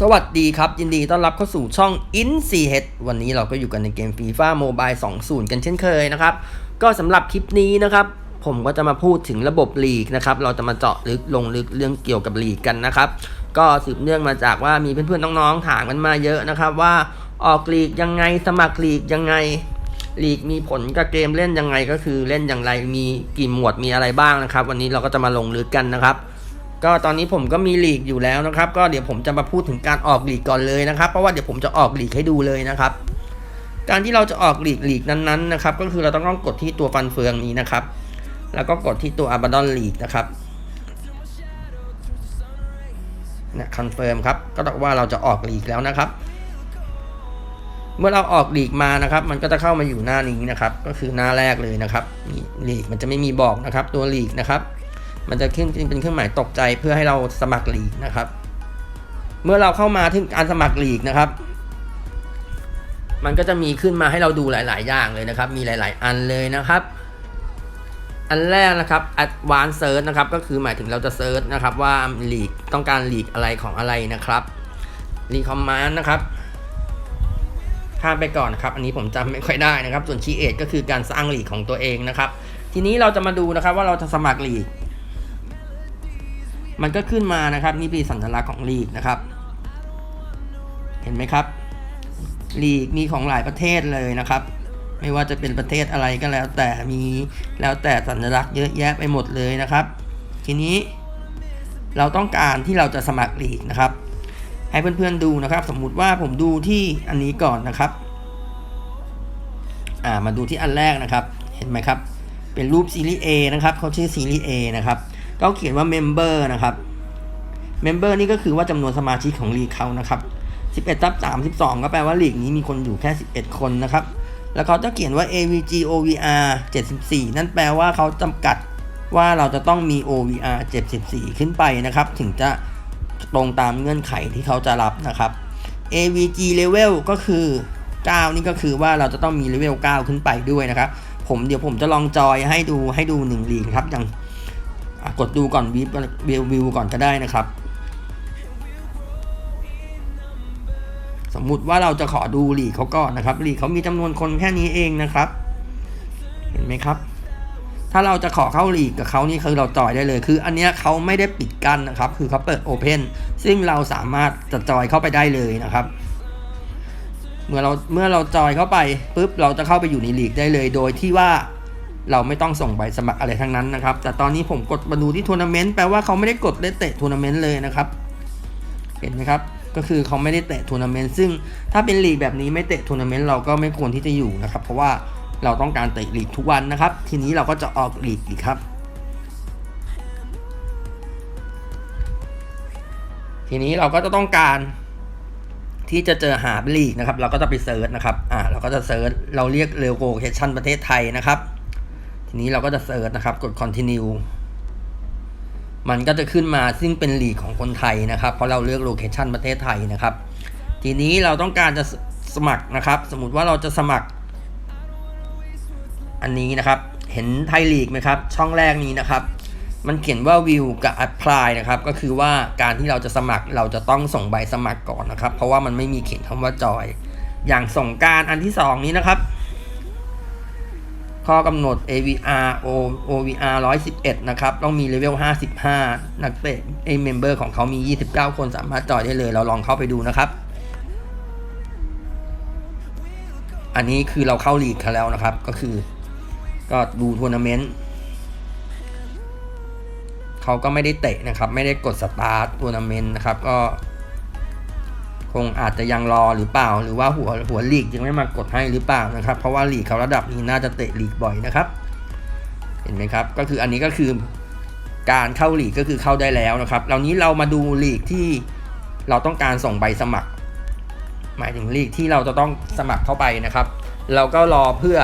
สวัสดีครับ ยินดีต้อนรับเข้าสู่ช่อง In c h วันนี้เราก็อยู่กันในเกม FIFA Mobile 20 กันเช่นเคยนะครับ ก็สำหรับคลิปนี้นะครับ ผมก็จะมาพูดถึงระบบลีกนะครับ เราจะมาเจาะลึกลงลึกเรื่องเกี่ยวกับลีกกันนะครับ ก็สืบเนื่องมาจากว่ามีเพื่อนๆน้องๆถามกันมาเยอะนะครับ ว่าออกลีกยังไงสมัครลีกยังไง ลีกมีผลกับเกมเล่นยังไงก็คือเล่นอย่างไรมีกี่หมวดมีอะไรบ้างนะครับ วันนี้เราก็จะมาลงลึกกันนะครับก็ตอนนี้ผมก็มีลีกอยู่แล้วนะครับ ก็เดี๋ยวผมจะมาพูดถึงการออกลีกก่อนเลยนะครับ เพราะว่าเดี๋ยวผมจะออกลีกให้ดูเลยนะครับ การที่เราจะออกลีกลีกนั้นๆนะครับ ก็คือเราต้องต้องกดที่ตัวฟันเฟืองนี้นะครับ แล้วก็กดที่ตัวอาบดอนลีกนะครับนะคอนเฟิร์มครับก็ต้องว่าเราจะออกลีกแล้วนะครับ เมื่อเราออกหลีกมานะครับ มันก็จะเข้ามาอยู่หน้านี้นะครับ ก็คือหน้าแรกเลยนะครับนี่ลีกมันจะไม่มีบอกนะครับ ตัวหลีกนะครับ มันจะขึ้นเป็นเครื่องหมายตกใจเพื่อให้เราสมัครหลีกนะครับ เมื่อเราเข้ามาถึงการสมัครหลีกนะครับ มันก็จะมีขึ้นมาให้เราดูหลาย ๆ อย่างเลยนะครับ มีหลาย ๆ อันเลยนะครับ อันแรกนะครับ advanced search นะครับ ก็คือหมายถึงเราจะเซิร์ชนะครับ ว่าหลีกต้องการหลีกอะไรของอะไรนะครับ recommend นะครับ ข้ามไปก่อนนะครับ อันนี้ผมจำไม่ค่อยได้นะครับ ส่วน create ก็คือการสร้างลีกของตัวเองนะครับ ทีนี้เราจะมาดูนะครับว่าเราจะสมัครหลีก มันก็ขึ้นมานะครับ นี่เป็นสัญลักษณ์ของลีกนะครับ เห็นไหมครับลีกมีของหลายประเทศเลยนะครับ ไม่ว่าจะเป็นประเทศอะไรก็แล้ว แต่มีแล้วแต่สัญลักษณ์เยอะแยะไปหมดเลยนะครับ ทีนี้เราต้องการที่เราจะสมัครลีกนะครับ ให้เพื่อนๆดูนะครับ สมมุติว่าผมดูที่อันนี้ก่อนนะครับอ่ามาดูที่อันแรกนะครับ เห็นไหมครับ เป็นรูปซีรีส์ A นะครับเขาชื่อซีรีส์ A นะครับเขาเขียนว่า Member นะครับ Member นี่ก็คือว่าจำนวนสมาชิกของลีกเขานะครับ 11ทับ32 ก็แปลว่าลีกนี้มีคนอยู่แค่ 11 คนนะครับ แล้วเขาจะเขียนว่า AVG OVR 74 นั่นแปลว่าเขาจำกัดว่าเราจะต้องมี OVR 74 ขึ้นไปนะครับ ถึงจะ ตรงตามเงื่อนไขที่เขาจะรับนะครับ AVG level ก็คือ 9 นี่ก็คือว่าเราจะต้องมีเลเวล 9 ขึ้นไปด้วยนะครับ ผมเดี๋ยวผมจะลองจอยให้ดูให้ดูหนึ่งลีกครับอย่างกดดูก่อนวิววิววิวก่อนก็ได้นะครับ สมมุติว่าเราจะขอดูลีกเขาก่อนนะครับลีกเขามีจำนวนคนแค่นี้เองนะครับ เห็นไหมครับ ถ้าเราจะขอเข้าลีกกับเขานี่คือเราจอยได้เลย คืออันเนี้ยเขาไม่ได้ปิดกั้นนะครับ คือเขาเปิดโอเพนซึ่งเราสามารถจะจอยเข้าไปได้เลยนะครับเมื่อเราเมื่อเราจอยเข้าไปปุ๊บเราจะเข้าไปอยู่ในลีกได้เลย โดยที่ว่าเราไม่ต้องส่งใบสมัครอะไรทั้งนั้นนะครับ แต่ตอนนี้ผมกดมาดูที่ทัวร์นาเมนต์แปลว่าเขาไม่ได้กดได้เตะทัวร์นาเมนต์เลยนะครับ เห็นไหมครับ ก็คือเขาไม่ได้เตะทัวร์นาเมนต์ซึ่งถ้าเป็นลีกแบบนี้ไม่เตะทัวร์นาเมนต์เราก็ไม่ควรที่จะอยู่นะครับ เพราะว่า เราต้องการเตะลีกทุกวันนะครับ ทีนี้เราก็จะออกลีกอีกครับ ทีนี้เราก็จะต้องการที่จะเจอหาลีกนะครับ เราก็จะไปเซิร์ชนะครับอ่าเราก็จะเซิร์ชเราเรียกเรโกเคชันประเทศไทยนะครับ ทีนี้เราก็จะเซิร์ชนะครับ กด continue มันก็จะขึ้นมาซึ่งเป็นลีกของคนไทยนะครับ เพราะเราเลือกโลเคชันประเทศไทยนะครับ ทีนี้เราต้องการจะสมัครนะครับ สมมติว่าเราจะสมัคร อันนี้นะครับ เห็นไทยลีกไหมครับ ช่องแรกนี้นะครับ มันเขียนว่า view กับ apply นะครับ ก็คือว่าการที่เราจะสมัครเราจะต้องส่งใบสมัครก่อนนะครับ เพราะว่ามันไม่มีเขียนคำว่าจอย อย่างส่งการอันที่ 2 นี้นะครับ ข้อกำหนด AVR O OVR 111 นะครับ ต้องมีเลเวล 55 นักเตะไอเมมเบอร์ของเขามี 29 คนสามารถจอยได้เลย เราลองเข้าไปดูนะครับอันนี้คือเราเข้าลีกเขาแล้วนะครับ ก็คือ ก็ดูทัวร์นาเมนต์เขาก็ไม่ได้เตะนะครับ ไม่ได้กดสตาร์ททัวร์นาเมนต์นะครับ ก็ คงอาจจะยังรอหรือเปล่า หรือว่าหัวหัวลีกยังไม่มากดให้หรือเปล่านะครับ เพราะว่าลีกเขาระดับนี้น่าจะเตะลีกบ่อยนะครับ เห็นไหมครับ ก็คืออันนี้ก็คือการเข้าลีกก็คือเข้าได้แล้วนะครับเหล่านี้เรามาดูลีกที่เราต้องการส่งใบสมัคร หมายถึงลีกที่เราจะต้องสมัครเข้าไปนะครับ เราก็รอเพื่อ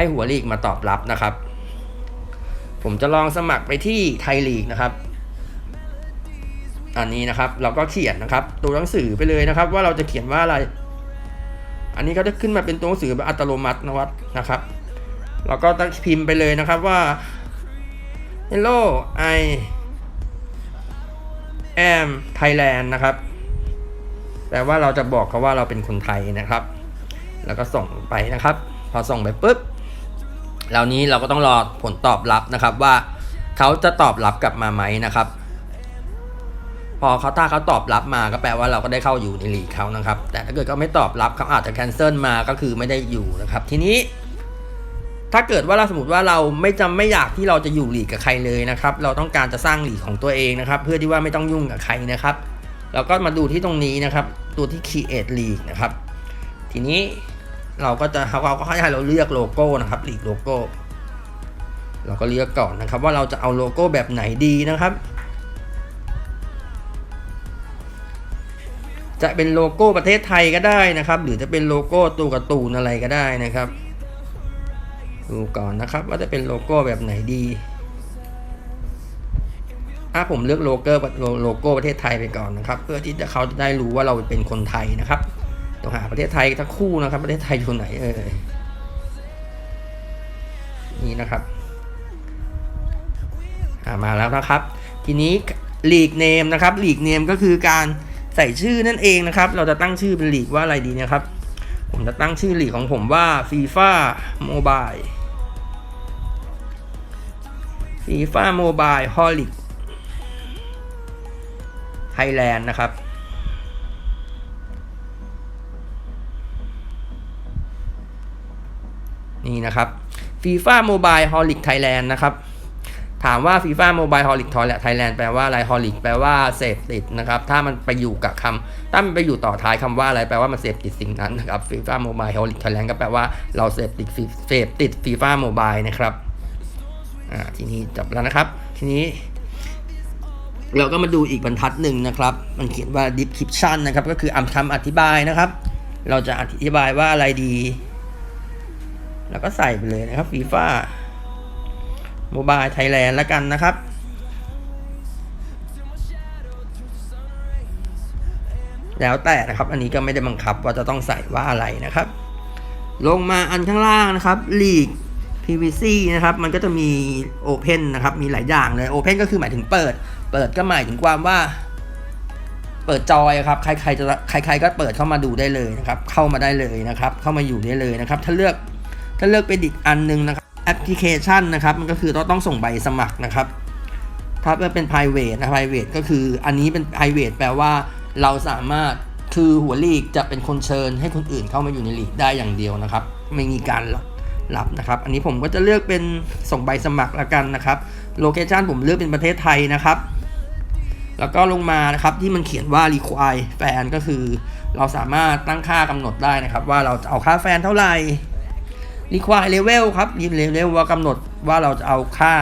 ให้หัวลีกมาตอบรับนะครับ ผมจะลองสมัครไปที่ไทยลีกนะครับอันนี้นะครับเราก็เขียนนะครับ ตัวหนังสือไปเลยนะครับ ว่าเราจะเขียนว่าอะไร อันนี้ก็จะขึ้นมาเป็นตัวหนังสือแบบอัตโนมัตินะวัดนะครับเราก็ต้องพิมพ์ไปเลยนะครับว่า hello I am Thailand นะครับแปลว่าเราจะบอกเขาว่าเราเป็นคนไทยนะครับ แล้วก็ส่งไปนะครับ พอส่งไปปุ๊บ แล้วนี้เราก็ต้องรอผลตอบรับนะครับว่าเขาจะตอบรับกลับมาไหมนะครับ พอเขาถ้าเขาตอบรับมาก็แปลว่าเราก็ได้เข้าอยู่ในลีกเขานะครับ แต่ถ้าเกิดเขาไม่ตอบรับเขาอาจจะแคนเซิลมาก็คือไม่ได้อยู่นะครับ ทีนี้ ถ้าเกิดว่าเราสมมติว่าเราไม่จำไม่อยากที่เราจะอยู่หลีกกับใครเลยนะครับ เราต้องการจะสร้างหลีกของตัวเองนะครับ เพื่อที่ว่าไม่ต้องยุ่งกับใครนะครับเราก็มาดูที่ตรงนี้นะครับ ตัวที่ create league นะครับ ทีนี้ เราก็จะเขาก็ให้เราเลือกโลโก้นะครับหลีกโลโก้ เราก็เลือกก่อนนะครับ ว่าเราจะเอาโลโก้แบบไหนดีนะครับ จะเป็นโลโก้ประเทศไทยก็ได้นะครับ หรือจะเป็นโลโก้ตัวการ์ตูนอะไรก็ได้นะครับ ดูก่อนนะครับ ว่าจะเป็นโลโก้แบบไหนดีถ้าผมเลือกโลโก้โลโก้ประเทศไทยไปก่อนนะครับ เพื่อที่จะเขาจะได้รู้ว่าเราเป็นคนไทยนะครับ ต้องหาประเทศไทยทั้งคู่นะครับ ประเทศไทยอยู่ไหนเอ่ยนี่นะครับมาแล้วนะครับ ทีนี้ลีกเนมนะครับลีกเนมก็คือการใส่ชื่อนั่นเองนะครับ เราจะตั้งชื่อเป็นลีกว่าอะไรดีนะครับ ผมจะตั้งชื่อลีกของผมว่า FIFA Mobile FIFA Mobile Holic Thailand นะครับ นี่นะครับ FIFA Mobile Holic Thailand นะครับ ถามว่า FIFA Mobile Holic Thailand แปลว่าอะไร Holic แปลว่าเสพติดนะครับ ถ้ามันไปอยู่กับคำถ้ามันไปอยู่ต่อท้ายคำว่าอะไรแปลว่ามันเสพติดสิ่งนั้นนะครับ FIFA Mobile Holic Thailand ก็แปลว่าเราเสพติดเสพติด FIFA Mobile นะครับอ่าทีนี้จบแล้วนะครับ ทีนี้เราก็มาดูอีกบรรทัดหนึ่งนะครับ มันเขียนว่า description นะครับ ก็คือคำอธิบายนะครับ เราจะอธิบายว่าอะไรดี แล้วก็ใส่ไปเลยนะครับ FIFA Mobile Thailand แล้วกันนะครับ แล้วแต่นะครับ อันนี้ก็ไม่ได้บังคับว่าจะต้องใส่ว่าอะไรนะครับ ลงมาอันข้างล่างนะครับ League PVC นะครับ มันก็จะมี Open นะครับ มีหลายอย่างเลย Open ก็คือหมายถึงเปิด เปิดก็หมายถึงความว่า เปิดจอยครับ ใครๆจะใคร ๆ ก็เปิดเข้ามาดูได้เลยนะครับ เข้ามาได้เลยนะครับ เข้ามาอยู่ได้เลยนะครับ ถ้าเลือก ถ้าเลือกเป็นอีกอันนึงนะครับแอปพลิเคชันนะครับมันก็คือต้องต้องส่งใบสมัครนะครับ ถ้าเป็น private นะ private ก็คืออันนี้เป็น private แปลว่าเราสามารถคือหัวลีกจะเป็นคนเชิญให้คนอื่นเข้ามาอยู่ในลีกได้อย่างเดียวนะครับ ไม่มีการรับนะครับ อันนี้ผมก็จะเลือกเป็นส่งใบสมัครละกันนะครับโลเคชันผมเลือกเป็นประเทศไทยนะครับ แล้วก็ลงมานะครับที่มันเขียนว่า require แฟนก็คือ เราสามารถตั้งค่ากำหนดได้นะครับ ว่าเราจะเอาค่าแฟนเท่าไหร่ require level ครับ level ว่ากำหนดว่าเราจะเอาค่า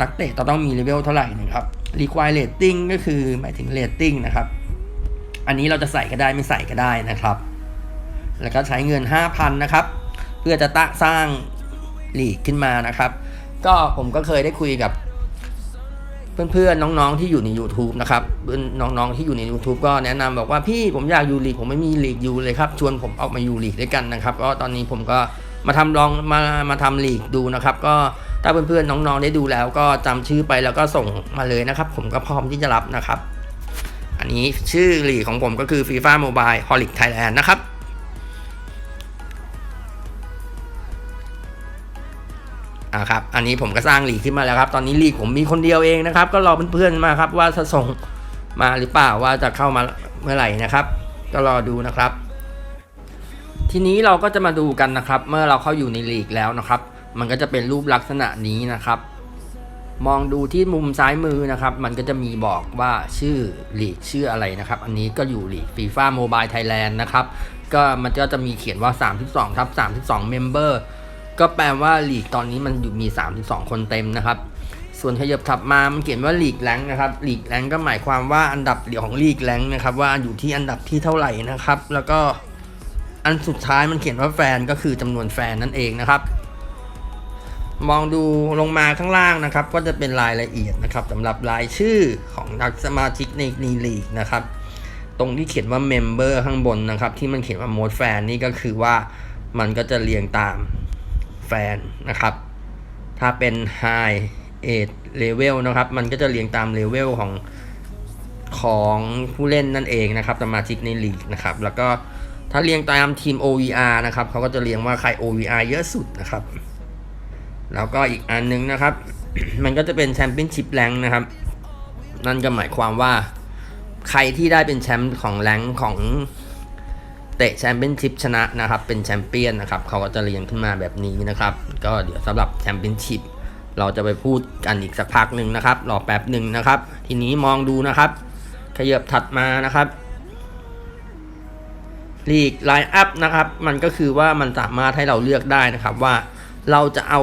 นักเตะต้องมี level เท่าไหร่นะครับ require rating ก็คือหมายถึง rating นะครับ อันนี้เราจะใส่ก็ได้ไม่ใส่ก็ได้นะครับ แล้วก็ใช้เงิน 5,000 นะครับ เพื่อจะตั้งสร้างลีกขึ้นมานะครับ ก็ผมก็เคยได้คุยกับเพื่อนๆน้องๆที่อยู่ใน YouTube นะครับน้องๆที่อยู่ใน YouTube ก็แนะนำบอกว่าพี่ผมอยากอยู่ลีกผมไม่มีลีกอยู่เลยครับ ชวนผมออกมาอยู่ลีกด้วยกันนะครับ ก็ตอนนี้ผมก็ มาทำลองมามาทำลีกดูนะครับ ก็ถ้าเพื่อนๆน้องๆได้ดูแล้ว ก็จำชื่อไปแล้วก็ส่งมาเลยนะครับ ผมก็พร้อมที่จะรับนะครับ อันนี้ชื่อลีกของผมก็คือ FIFA Mobile Holic Thailand นะครับอ่าครับอันนี้ผมก็สร้างลีกขึ้นมาแล้วครับ ตอนนี้ลีกผมมีคนเดียวเองนะครับ ก็รอเพื่อนๆมาครับว่าจะส่งมาหรือเปล่าว่าจะเข้ามาเมื่อไหร่นะครับ ก็รอดูนะครับ ทีนี้เราก็จะมาดูกันนะครับ เมื่อเราเข้าอยู่ในลีกแล้วนะครับ มันก็จะเป็นรูปลักษณะนี้นะครับ มองดูที่มุมซ้ายมือนะครับ มันก็จะมีบอกว่าชื่อลีกชื่ออะไรนะครับ อันนี้ก็อยู่ลีก FIFA Mobile Thailand นะครับ ก็มันก็จะมีเขียนว่า 32ทับ32 Member ก็แปลว่าลีกตอนนี้มันอยู่มี 32 คนเต็มนะครับ ส่วนขยับถับมา มันเขียนว่าลีกแรงนะครับ ลีกแรงก็หมายความว่าอันดับเดียวของลีกแรงนะครับ ว่าอยู่ที่อันดับที่เท่าไหร่นะครับ แล้วก็ อันสุดท้ายมันเขียนว่าแฟนก็คือจำนวนแฟนนั่นเองนะครับมองดูลงมาข้างล่างนะครับ ก็จะเป็นรายละเอียดนะครับสำหรับรายชื่อของนักสมาชิกในในลีกนะครับ ตรงที่เขียนว่า Member ข้างบนนะครับ ที่มันเขียนว่า Mode Fan นี่ก็คือว่ามันก็จะเรียงตามแฟนนะครับ ถ้าเป็น High Age Level นะครับ มันก็จะเรียงตามเลเวลของของผู้เล่นนั่นเองนะครับ สมาชิกในลีกนะครับ แล้วก็ ถ้าเรียงตามทีม OVR นะครับเขาก็จะเรียงว่าใคร OVR เยอะสุดนะครับ แล้วก็อีกอันนึงนะครับ มันก็จะเป็นแชมเปี้ยนชิพแรงนะครับ นั่นก็หมายความว่าใครที่ได้เป็นแชมป์ของแรงของเตะแชมเปี้ยนชิพชนะนะครับ เป็นแชมเปี้ยนนะครับเขาก็จะเรียงขึ้นมาแบบนี้นะครับ ก็เดี๋ยวสำหรับแชมเปี้ยนชิพเราจะไปพูดกันอีกสักพักหนึ่งนะครับรอแป๊บหนึ่งนะครับ ทีนี้มองดูนะครับ ขยับถัดมานะครับ ลีกไลน์อัพนะครับ มันก็คือว่ามันสามารถให้เราเลือกได้นะครับว่าเราจะเอา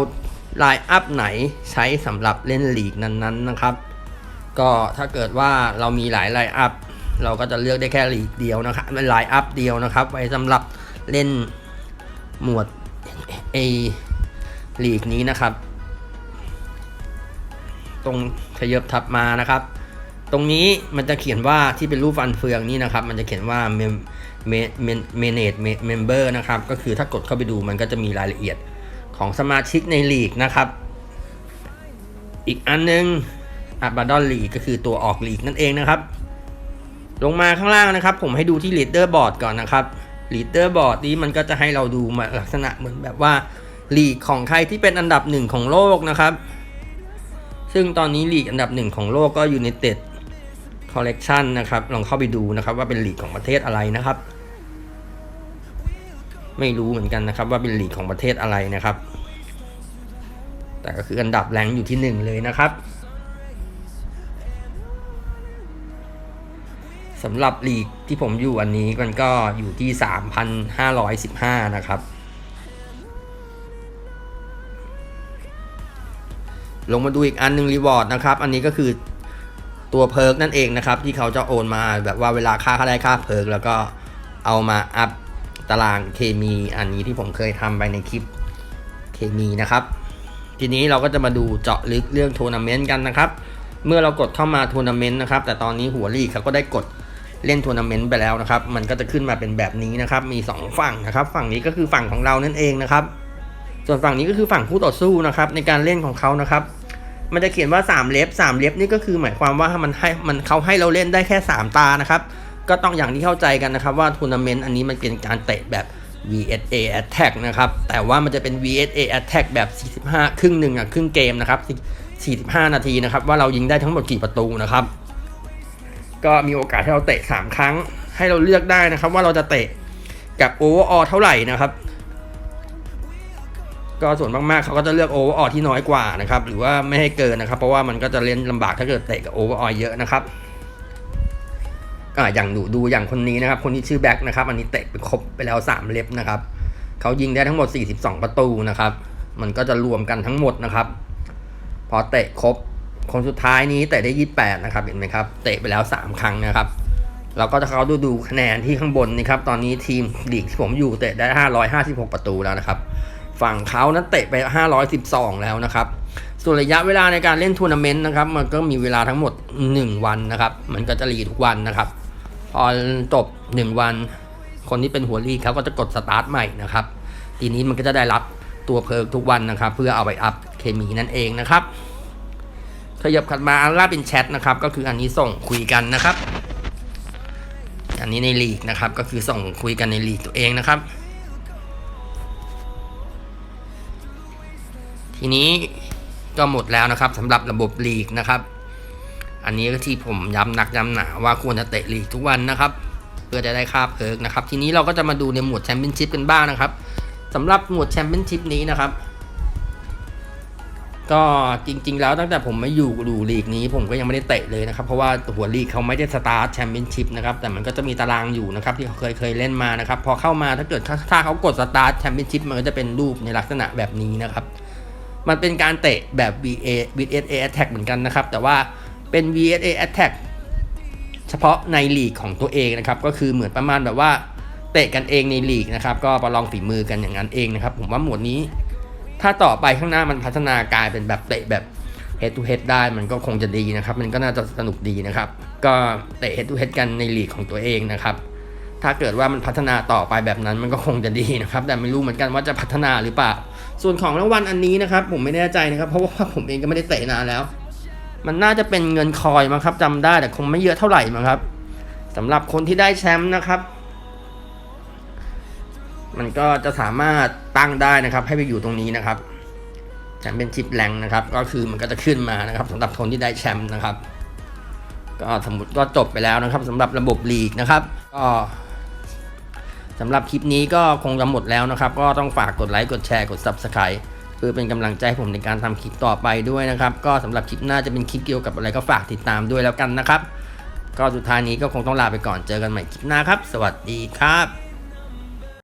ไลน์อัพไหนใช้สำหรับเล่นลีกนั้นๆนะครับ ก็ถ้าเกิดว่าเรามีหลายไลน์อัพเราก็จะเลือกได้แค่ลีกเดียวนะครับเป็นไลน์อัพเดียวนะครับ ไว้สำหรับเล่นหมวดเอลีกนี้นะครับ ตรงขยับทับมานะครับ ตรงนี้มันจะเขียนว่าที่เป็นรูปฟันเฟืองนี่นะครับ มันจะเขียนว่า mem manage member นะครับก็คือถ้ากดเข้าไปดูมันก็จะมีรายละเอียดของสมาชิกในลีกนะครับ อีกอันนึงอับาดอนลีกก็คือตัวออกลีกนั่นเองนะครับ ลงมาข้างล่างนะครับ ผมให้ดูที่ leader board ก่อนนะครับ leader board นี้มันก็จะให้เราดูมาลักษณะเหมือนแบบว่าลีกของใครที่เป็นอันดับหนึ่งของโลกนะครับ ซึ่งตอนนี้ลีกอันดับหนึ่งของโลกก็ United Collection นะครับ ลองเข้าไปดูนะครับว่าเป็นลีกของประเทศอะไรนะครับ ไม่รู้เหมือนกันนะครับ ว่าเป็นลีกของประเทศอะไรนะครับ แต่ก็คืออันดับแรงอยู่ที่หนึ่งเลยนะครับสำหรับลีกที่ผมอยู่อันนี้มันก็อยู่ที่ 3,515 นะครับ ลงมาดูอีกอันหนึงรีวอร์ดนะครับ อันนี้ก็คือตัวเพิร์กนั่นเองนะครับ ที่เขาจะโอนมาแบบว่าเวลาค่าค่าได้ค่าเพิร์กแล้วก็เอามาอัพ ตารางเคมีอันนี้ที่ผมเคยทำไปในคลิปเคมีนะครับ ทีนี้เราก็จะมาดูเจาะลึกเรื่องทัวร์นาเมนต์กันนะครับ เมื่อเรากดเข้ามาทัวร์นาเมนต์นะครับ แต่ตอนนี้หัวลีกเขาก็ได้กดเล่นทัวร์นาเมนต์ไปแล้วนะครับ มันก็จะขึ้นมาเป็นแบบนี้นะครับ มี 2 ฝั่งนะครับ ฝั่งนี้ก็คือฝั่งของเรานั่นเองนะครับ ส่วนฝั่งนี้ก็คือฝั่งคู่ต่อสู้นะครับ ในการเล่นของเขานะครับ มันจะเขียนว่า3เล็บ3เล็บนี่ก็คือหมายความว่ามันให้มันเขาให้เราเล่นได้แค่ 3 ตานะครับ ก็ต้องอย่างที่เข้าใจกันนะครับว่าทัวร์นาเมนต์อันนี้มันเป็นการเตะแบบ VSA Attack นะครับ แต่ว่ามันจะเป็น VSA Attack แบบ 45 ครึ่งหนึ่งอะครึ่งเกมนะครับ 45 นาทีนะครับ ว่าเรายิงได้ทั้งหมดกี่ประตูนะครับ ก็มีโอกาสให้เราเตะ 3 ครั้ง ให้เราเลือกได้นะครับ ว่าเราจะเตะกับโอเวอร์ออเท่าไหร่นะครับ ก็ส่วนมากๆเขาก็จะเลือกโอเวอร์ออที่น้อยกว่านะครับ หรือว่าไม่ให้เกินนะครับ เพราะว่ามันก็จะเล่นลำบากถ้าเกิดเตะกับโอเวอร์ออเยอะนะครับ อ่าอย่างดูดูอย่างคนนี้นะครับ คนที่ชื่อแบ็กนะครับ อันนี้เตะไปครบไปแล้ว 3 เล็บนะครับ เขายิงได้ทั้งหมด 42 ประตูนะครับ มันก็จะรวมกันทั้งหมดนะครับ พอเตะครบ คนสุดท้ายนี้เตะได้ 28 นะครับ เห็นไหมครับ เตะไปแล้ว 3 ครั้งนะครับเราก็จะเขาดูดูคะแนนที่ข้างบนนี่ครับ ตอนนี้ทีมลีกที่ผมอยู่เตะได้ 556 ประตูแล้วนะครับ ฝั่งเขานั้นเตะไป 512 แล้วนะครับ ส่วนระยะเวลาในการเล่นทัวร์นาเมนต์นะครับ มันก็มีเวลาทั้งหมด 1 วันนะครับ มันก็จะรีทุกวันนะครับ พอนจบ 1 วัน คนที่เป็นหัวลีเขาก็จะกดสตาร์ทใหม่นะครับ ทีนี้มันก็จะได้รับตัวเพิร์กทุกวันนะครับ เพื่อเอาไปอัพเคมีนั่นเองนะครับขยับขัดมาอันล่าเป็นแชทนะครับ ก็คืออันนี้ส่งคุยกันนะครับ อันนี้ในลีกนะครับ ก็คือส่งคุยกันในลีกตัวเองนะครับ ทีนี้ก็หมดแล้วนะครับสำหรับระบบลีกนะครับ อันนี้ก็ที่ผมย้ำหนักย้ำหนาว่าควรจะเตะลีกทุกวันนะครับ เพื่อจะได้ค่าเพิร์กนะครับ ทีนี้เราก็จะมาดูในหมวดแชมเปี้ยนชิพกันบ้างนะครับสำหรับหมวดแชมเปี้ยนชิพนี้นะครับ ก็จริง ๆ แล้วตั้งแต่ผมไม่อยู่ดูลีกนี้ ผมก็ยังไม่ได้เตะเลยนะครับ เพราะว่าหัวลีกเขาไม่ได้สตาร์ทแชมเปี้ยนชิพนะครับแต่มันก็จะมีตารางอยู่นะครับที่เขาเคยเคยเล่นมานะครับพอเข้ามาถ้าเกิดถ้าถ้าเขากดสตาร์ทแชมเปี้ยนชิพมันก็จะเป็นรูปในลักษณะแบบนี้นะครับมันเป็นการเตะแบบ VA VSA Attack เหมือนกันนะครับ แต่ว่า เป็น VSA Attack เฉพาะในลีกของตัวเองนะครับก็คือเหมือนประมาณแบบว่าเตะกันเองในลีกนะครับก็ประลองฝีมือกันอย่างนั้นเองนะครับผมว่าหมวดนี้ ถ้าต่อไปข้างหน้ามันพัฒนากลายเป็นแบบเตะแบบ head to head ได้มันก็คงจะดีนะครับ มันก็น่าจะสนุกดีนะครับ ก็เตะ head to head กันในลีกของตัวเองนะครับ ถ้าเกิดว่ามันพัฒนาต่อไปแบบนั้นมันก็คงจะดีนะครับ แต่ไม่รู้เหมือนกันว่าจะพัฒนาหรือเปล่า ส่วนของรางวัลอันนี้นะครับ ผมไม่แน่ใจนะครับ เพราะว่าผมเองก็ไม่ได้เตะนานแล้ว มันน่าจะเป็นเงินคอยมั้งครับจำได้แต่คงไม่เยอะเท่าไหร่มั้งครับสำหรับคนที่ได้แชมป์นะครับ มันก็จะสามารถตั้งได้นะครับ ให้ไปอยู่ตรงนี้นะครับแชมเปี้ยนชิพแรงนะครับ ก็คือมันก็จะขึ้นมานะครับสำหรับคนที่ได้แชมป์นะครับ ก็สมมติก็จบไปแล้วนะครับสำหรับระบบลีกนะครับก็สำหรับคลิปนี้ก็คงจะหมดแล้วนะครับ ก็ต้องฝากกดไลค์กดแชร์กด Subscribe เพื่อเป็นกำลังใจผมในการทำคลิปต่อไปด้วยนะครับ ก็สำหรับคลิปหน้าจะเป็นคลิปเกี่ยวกับอะไรก็ฝากติดตามด้วยแล้วกันนะครับ ก็สุดท้ายนี้ก็คงต้องลาไปก่อนเจอกันใหม่คลิปหน้าครับ สวัสดีครับ